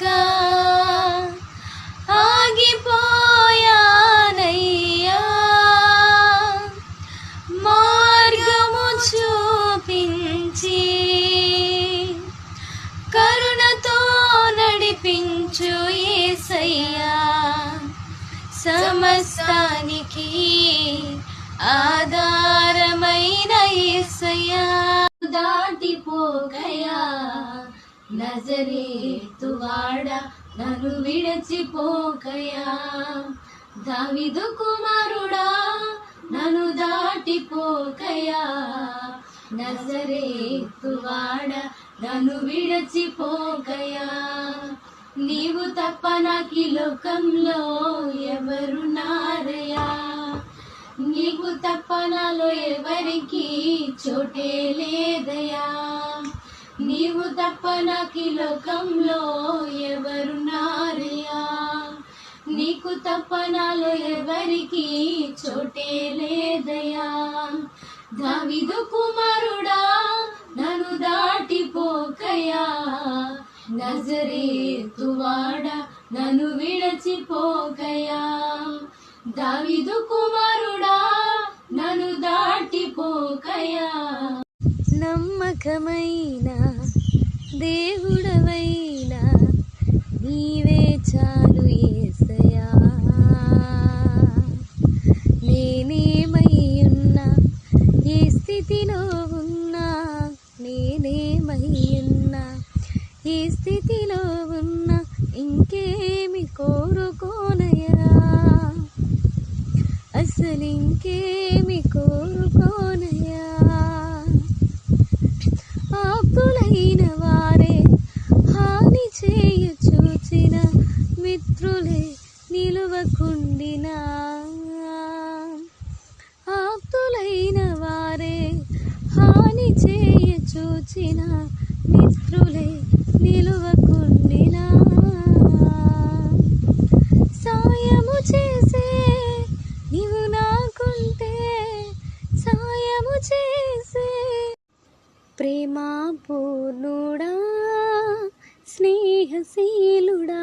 తెలియక ఆగిపోయానయ్యా. మార్గము చూపించి కరుణతో నడిపించు ఏసయ్యా. సమస్తానికి ఆధారమైన ఏసయ్యా. నజరేతువాడ నన్ను విడచిపోకయా. దావిదు కుమారుడా నన్ను దాటిపోకయా. నజరేతువాడ నన్ను విడచిపోకయా. నీవు తప్ప నాకి లోకంలో ఎవరు నారయా. నీవు తప్ప నాలో ఎవరికి చోటే లేదయా. తప్ప నాకి లోకంలో ఎవరు నారయా నీకు తప్ప నాలో ఎవరికి చోటే లేదయా దావిదు కుమారుడా నన్ను దాటిపోకయా నజరేతువాడ నన్ను విడచిపోకయా దావిదు కుమారుడా నన్ను దాటిపోకయా నమ్మకమైన దేవుడవైనా నీవే చాలు ఏసయా. నేనేమై ఉన్నా ఏ స్థితిలో ఉన్నా నేనేమై ఉన్నా ఏ స్థితిలో ఉన్నా ఇంకేమి కోరుకోనయా. అసలు ఇంకేమి కోరుకోనయా. కుండినా ఆప్తులైన వారే హాని చేయ చూచిన మిత్రులే నిలువకుండినా. సాయము చేసే నీవు నాకుంటే సాయము చేసే ప్రేమా పూర్ణుడా స్నేహశీలుడా.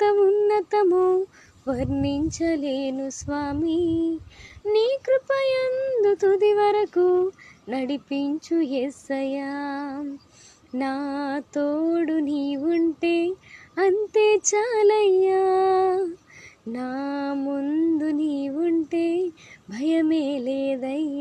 ఎంత ఉన్నతము వర్ణించలేను స్వామి. నీ కృపయందు తుది వరకు నడిపించు ఎస్సయా నా తోడు నీ ఉంటే అంతే చాలయ్యా. నా ముందు నీ ఉంటే భయమే లేదయ్యా.